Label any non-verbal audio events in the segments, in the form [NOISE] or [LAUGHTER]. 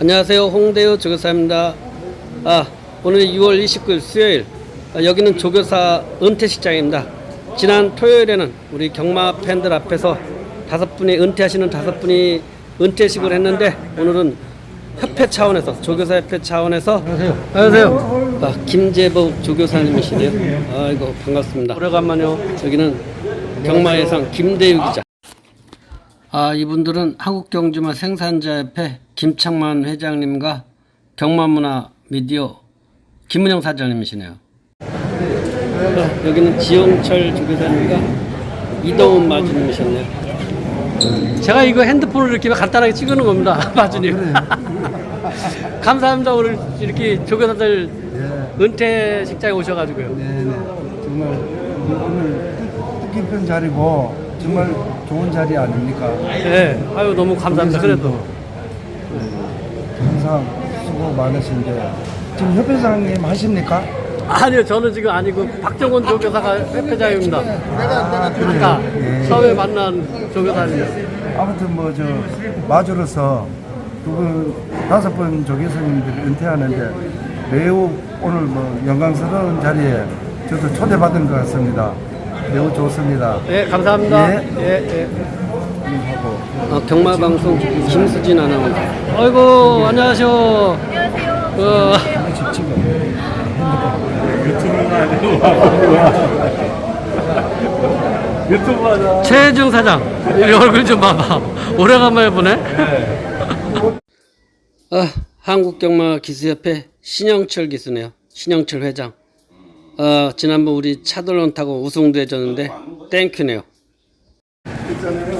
안녕하세요. 홍대우 조교사입니다. 아, 오늘 6월 29일 수요일. 아, 여기는 조교사 은퇴식장입니다. 지난 토요일에는 우리 경마 팬들 앞에서 다섯 분이 은퇴하시는 다섯 분이 은퇴식을 했는데 오늘은 협회 차원에서 조교사 협회 차원에서 안녕하세요. 안녕하세요. 아, 김재복 조교사님이시네요. 아이고 반갑습니다. 오래간만요. 여기는 경마 예상 김대유 기자. 아, 이분들은 한국경주마 생산자협회 김창만 회장님과 경마문화 미디어 김은영 사장님이시네요. 아, 여기는 지용철 조교사님과 이동훈 마주님이셨네요. 제가 이거 핸드폰으로 이렇게 간단하게 찍어놓은 겁니다, [LAUGHS] 마주님. [LAUGHS] 감사합니다. 오늘 이렇게 조교사들 은퇴 식장에 오셔가지고요. 네네. 정말 오늘 뜻깊은 자리고 정말 좋은 자리 아닙니까? 네, 아유 너무 감사합니다. 그래도 항상 수고 많으신데 지금 협회장님 하십니까? 아니요, 저는 지금 아니고 박정원 조교사가 회장입니다. 아, 그래요? 아까 예. 처음에 만난 조교사님. 아무튼 뭐 저 마주로서 두분 다섯 분 조교수님들이 은퇴하는데 매우 오늘 뭐 영광스러운 자리에 저도 초대받은 것 같습니다. 매우 좋습니다. 네, 감사합니다. 예. 예, 예. 하고 어, 경마방송 김수진 아나운서. 아이고, 안녕하세요. 안녕하세요. 어, 유튜브 하자. 최혜중 사장. 이 얼굴 좀 봐봐. 오래간만에 보네. 아, 한국경마 기수협회 신영철 기수네요. 신영철 회장. 어, 지난번 우리 차돌론 타고 우승도 해줬는데 땡큐네요.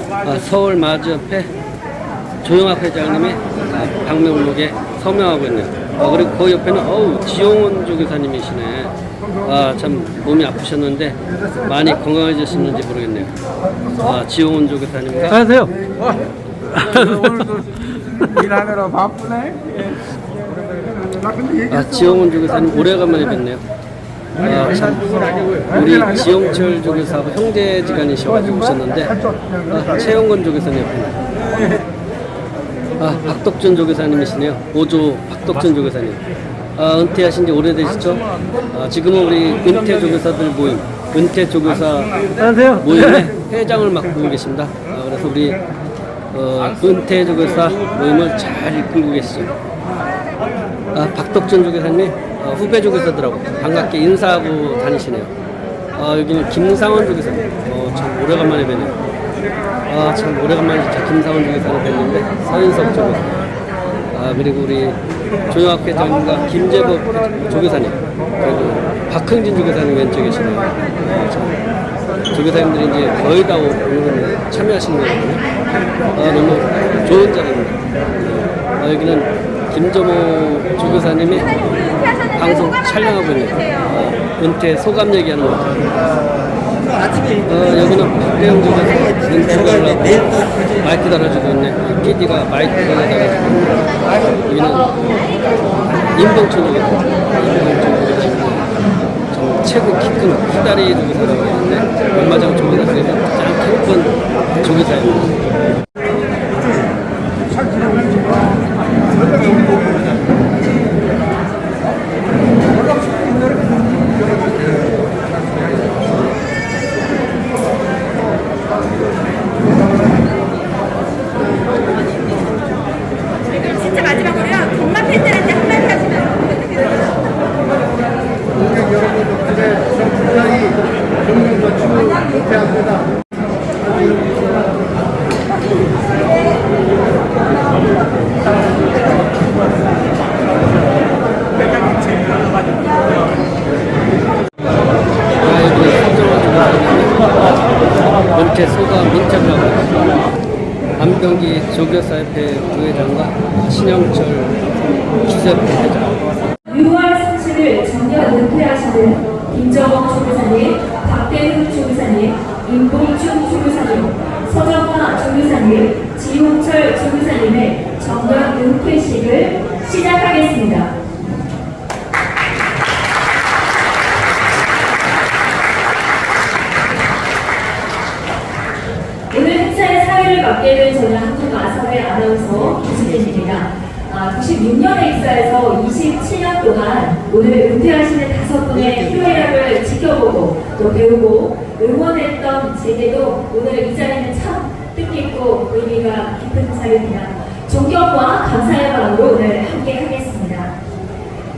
아, 서울 마주협회 조영학 회장님이 아, 방명록에 서명하고 있네요. 아, 그리고 그 옆에는 어우 지용원 조교사님이시네. 아, 참 몸이 아프셨는데 많이 건강해지셨는지 모르겠네요. 아, 지용원 조교사님과 안녕하세요. 일하느라 바쁘네. 아, 지용원 조교사님 오래간만에 뵙네요. 아, 참, 우리 지용철 조교사하고 형제지간이셔가지고 오셨는데 아, 최영건 조교사님 아, 박덕준 조교사님이시네요. 오조 박덕준 조교사님. 아, 은퇴하신 지 오래되시죠? 아, 지금은 우리 은퇴 조교사들 모임, 은퇴 조교사 모임의 회장을 맡고 계십니다. 아, 그래서 우리 어, 은퇴 조교사 모임을 잘 이끌고 계시죠. 아, 박덕준 조교사님 어, 후배 조교사들하고 반갑게 인사하고 다니시네요. 아, 여기는 김상원 조교사님. 어, 참 오래간만에 뵈네요. 아, 참 오래간만에 진짜 김상원 조교사를 뵀는데 서인석 조교사. 아, 그리고 우리 조영학 회장님과 김재복 조교사님. 그리고 박흥진 조교사님 왼쪽에 계시네요. 아, 참 조교사님들이 이제 거의 다 오늘 참여하시는 거거든요. 아, 너무 좋은 자리입니다. 아, 여기는 김정호 조교사님이 방송 촬영하고 있는 어, 은퇴 소감 얘기하는 거. 어, 여기는 박대영 조교사 은퇴를 하려고 마이크 달아주고 있네. PD가 마이크 달아주고 여기는 조교사. 임봉철 조교사. 정 최고 키큰 후다리 조교사라고 하는데 얼마 전 조교사 중에서 가장 키큰 조교사입니다. 그럼 진짜 마지막으로요. 경마 팬들한테 한마디 하시면 부탁드립니다. 은퇴 소감 인터뷰 안병기 조교사협회 부회장과 신영철 기사협회 회장. 6월 37일 정년 은퇴하시는 김정옥 조교사님, 조교사님, 임봉준 조교사님, 서정화 조교사님, 지홍철 조교사님의 정년 은퇴식을 시작하겠습니다. 오늘 행사의 사회를 맡게 된 저는 한국 아사회 아나운서 김수진입니다. 96년에 입사해서 27년 동안 오늘 은퇴하시는 다섯 분의 희로애락을 지켜보고 또 배우고 응원 했던 제게도 오늘 이 자리는 참 뜻깊고 의미가 깊은 자리입니다. 존경과 감사의 마음으로 오늘 함께 하겠습니다.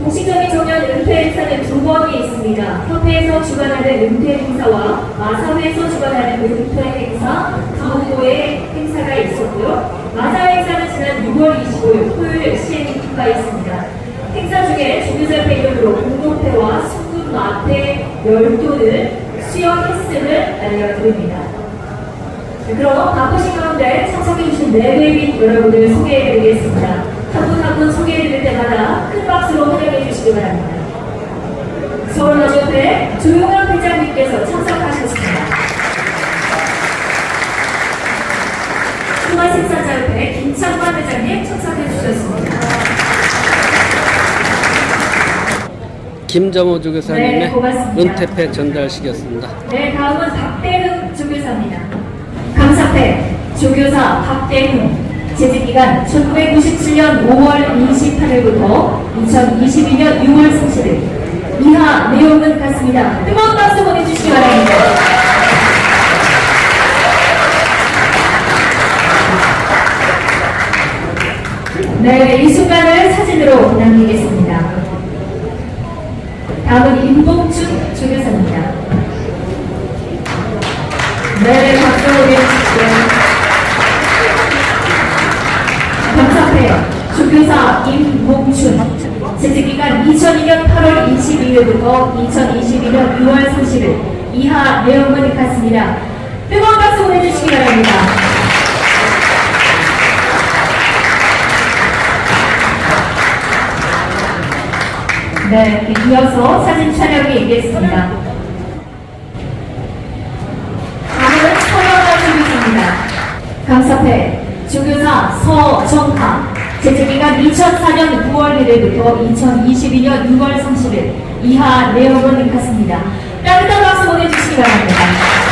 공식적인 정년 은퇴 행사는 두 번이 있습니다. 협회에서 주관하는 은퇴 행사와 마사회에서 주관하는 은퇴 행사, 강원도의 행사가 있었고요. 마사회 행사는 지난 6월 25일 토요일 시행이 가 있습니다. 행사 중에 조교자회 이름으로 공동패와 순금 마패 열도를 수여했음을 알려드립니다. 네, 그럼 바쁘신 가운데 참석해주신 내외빈 여러분을 소개해드리겠습니다. 한 분 한 분 소개해드릴 때마다 큰 박수로 환영해 주시기 바랍니다. 서울여주협회 조용한 회장님께서 참석하셨습니다. 통화생산자협회 김창만 회장님 참석해 주셨습니다. 김정호 조교사님의 네. 은퇴패 전달식이었습니다. 네, 다음은 박대흠 조교사입니다. 감사패 조교사 박대흠 재직기간 1997년 5월 28일부터 2022년 6월 30일 이하 내용은 같습니다. 뜨거운 박수 보내주시기 바랍니다. 네, 이 순간을 사진으로 남기겠습니다. 다음은 임봉춘 조교사입니다. 네, 박수 보내주십시오. 감사패 조교사 임봉춘 재직기간 2002년 8월 22일부터 2022년 6월 30일 이하 내용은 같습니다. 뜨거운 박수 보내주시기 바랍니다. 네, 이어서 사진 촬영이 있겠습니다. 다음은 서영아 조교사입니다. 감사패 조교사 서정하 재직기간 2004년 9월 1일부터 2022년 6월 30일 이하 내용은 같습니다. 따뜻한 박수 보내주시기 바랍니다.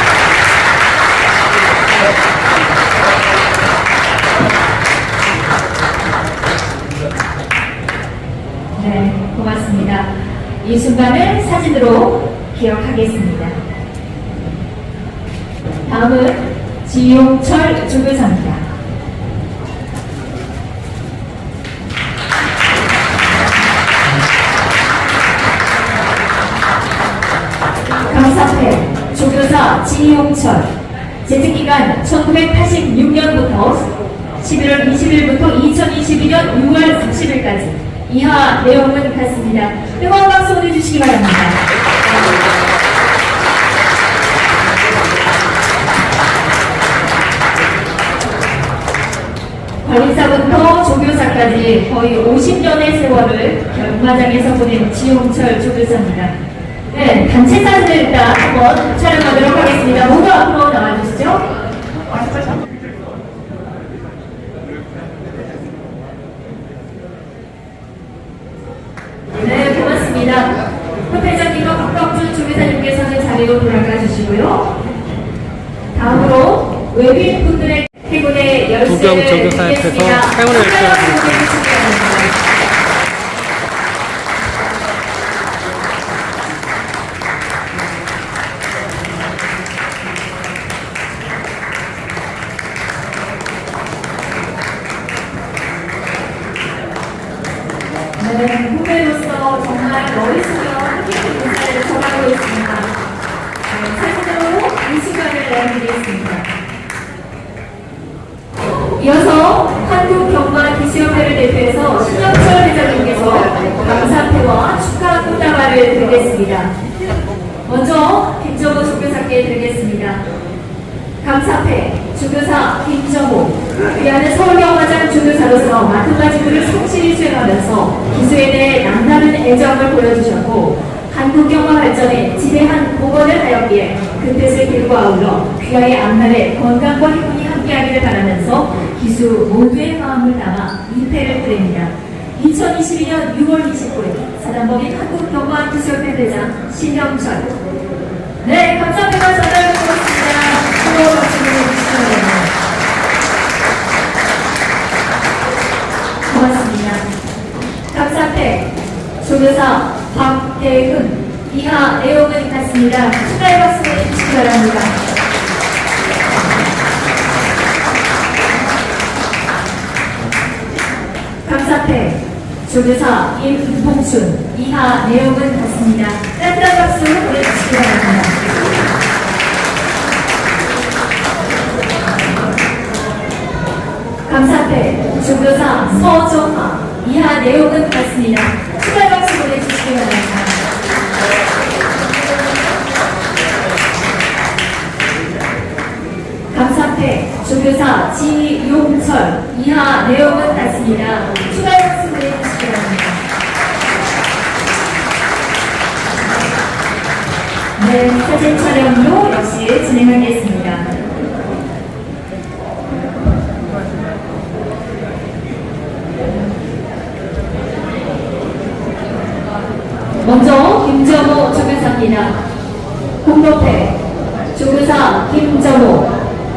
이 순간을 사진으로 기억하겠습니다. 다음은 지용철 조교사입니다. 감사패 조교사 지용철 재직기간 1986년부터 11월 20일부터 2022년 6월 30일까지 이하 내용은 같습니다. 뜨거운 박수 보내주시기 바랍니다. 관리사부터 조교사까지 거의 50년의 세월을 경마장에서 보낸 지용철 조교사입니다. 네, 단체 사진을 일단 한번 촬영하도록 하겠습니다. 모두 앞으로 나와주시죠. 네, 고맙습니다. 협회장님과 박덕준 조교사님께서는 자리로 돌아가 주시고요. 다음으로 외빈분들의 행운의 열쇠를 부경 조교사협회에서 드리겠습니다. 행운의 열쇠를 바랍니다. 드리겠습니다. 먼저 김정호 조교사께 드리겠습니다. 감사패 주교사 김정호 위안은 서울경마장 주교사로서 맡은 바지구를 성실히 수행하면서 기수에 대해 남다른 애정을 보여주셨고 한국경마 발전에 지대한 공헌을 하였기에 그 뜻을 길고 아울러 귀하의 앞날에 건강과 행운이 함께하기를 바라면서 기수 모두의 마음을 담아 이패를 드립니다. 2022년 6월 29일 사단법인 한국경마기수협회 대장 신영철 네, 감사합니다. 전달드리겠습니다. 수고 말씀해 주시기 바랍니다. 고맙습니다. 감사패 조교사 박대훈 이하 내용은 같습니다. 축하의 박수를 주시기 바랍니다. 감사패 조교사 임봉춘 이하 내용은 같습니다. 따뜻한 박수 보내주시기 바랍니다. 감사패 조교사 서정화 이하 내용은 같습니다. 축하의 박수 보내주시기 바랍니다. 감사패 조교사 지용철 이하 내용은 같습니다. 추가의 박수 보내주시기 바랍니다. 네, 사진 촬영도 역시 진행하겠습니다. 먼저 김정호 조교사입니다. 공로패 조교사 김정호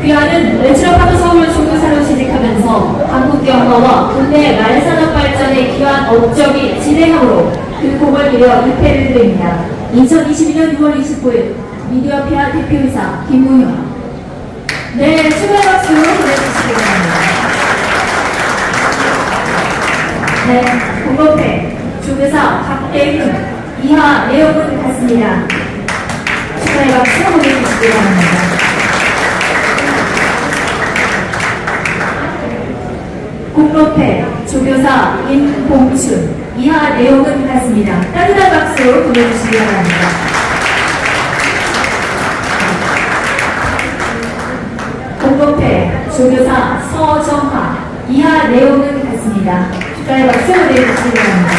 귀하는 외출업하고 서울 조교사로 취직하면서 한국 영어와 국내 말산업 발전에 기여한 업적이 진행함으로 그 공을 들여 2패를 드립니다. 2022년 6월 29일 미디어 피아 대표이사 김무현 네, 축하 박수 보내주시기 바랍니다. 네, 공로패 조교사 박대훈 이하 내용은 같습니다. 축하의 박수 보내주시기 바랍니다. 공로패 조교사 임봉춘 이하 내용은 같습니다. 따뜻한 박수 보내주시기 바랍니다. 공로패 조교사 서정화 이하 내용은 같습니다. 축하의 박수 보내주시기 바랍니다.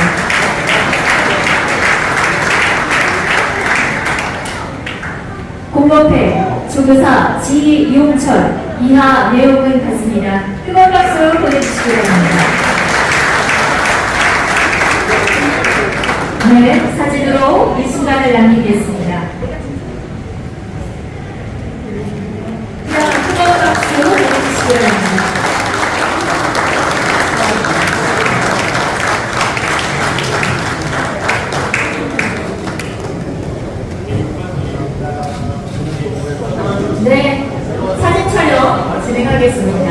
공로패 조교사 지용철 이하 내용은 같습니다. 뜨거운 박수 보내주시기 바랍니다. 네, 사진으로 이 순간을 남기겠습니다. 자, 뜨거운 박수 보내주시기 바랍니다. 네, 사진 촬영 진행하겠습니다.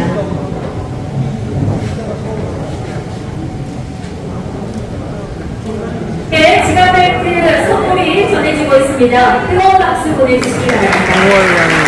네, 지갑 벨트 선물이 전해지고 있습니다. 뜨거운 박수 보내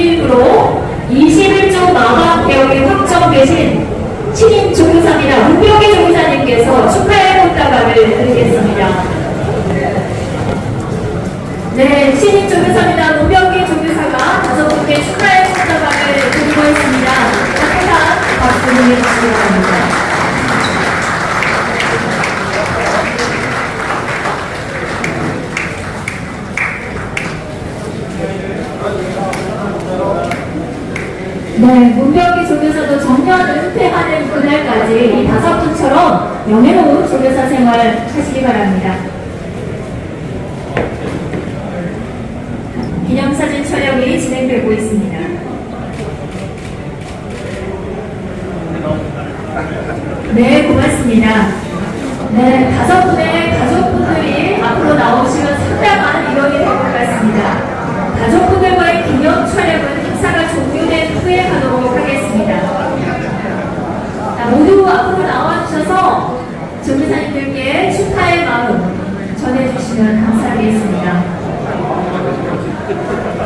7월 1일부로 21조 마감 개혁이 확정되신 신임 조교사입니다. 문병기 조교사님께서 축하의 꽃다발을 드리겠습니다. 네, 신임 조교사입니다. 문병기 조교사가 다섯 분께 축하의 꽃다발을 드리고 있습니다. 따뜻한 박수 보내주시기 바랍니다. 네, 문병기 조교사도 정년 은퇴하는 그날까지 이 다섯 분처럼 명예로운 조교사 생활 하시기 바랍니다. 기념사진 촬영이 진행되고 있습니다. 네, 고맙습니다. 네, 다섯 분의 가족분들이 앞으로 나오시면 상당한 이론이 될 것 같습니다. 가족분들과의 기념 촬영은 행사가 종료된 후에 하도록 하겠습니다. 자, 모두 앞으로 나와주셔서 조교사님들께 축하의 마음 전해주시면 감사하겠습니다.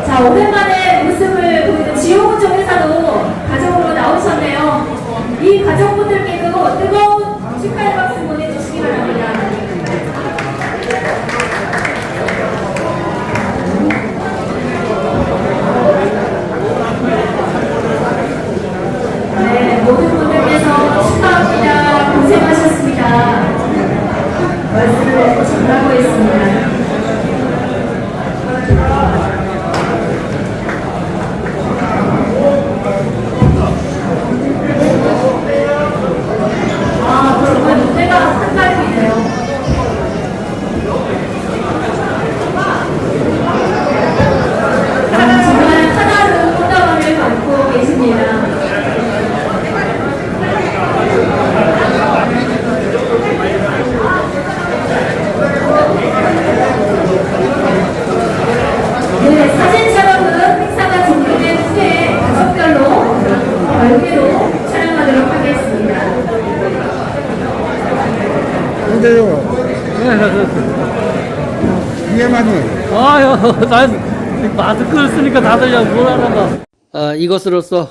자, 오랜만에 모습을 보이는 지용훈 조교사도 가족으로 나오셨네요. 이 가족분들께도 뜨거운 축하의 박수 보내주시기 바랍니다. 네, 모든 분들께서 축하합니다. 고생하셨습니다. 하겠습니다. 아, 정말 무대가 한가득이네요. 정말 하나로 꽃다발을 받고 계십니다. 네, 사진 촬영은 행사가 종료된 후에 다섯 별로 별개로 촬영하도록 하겠습니다. 근데요, 이해만이 아유, 나 마스크를 쓰니까 다들 그냥 뭘 하나 봐. 아, 이것으로써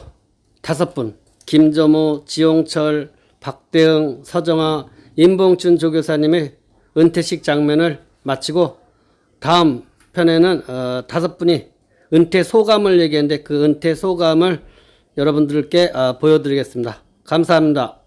다섯 분, 김점호, 지용철, 박대응, 서정아, 임봉춘 조교사님의 은퇴식 장면을 마치고 다음 편에는 어, 다섯 분이 은퇴 소감을 얘기했는데 그 은퇴 소감을 여러분들께 어, 보여드리겠습니다. 감사합니다.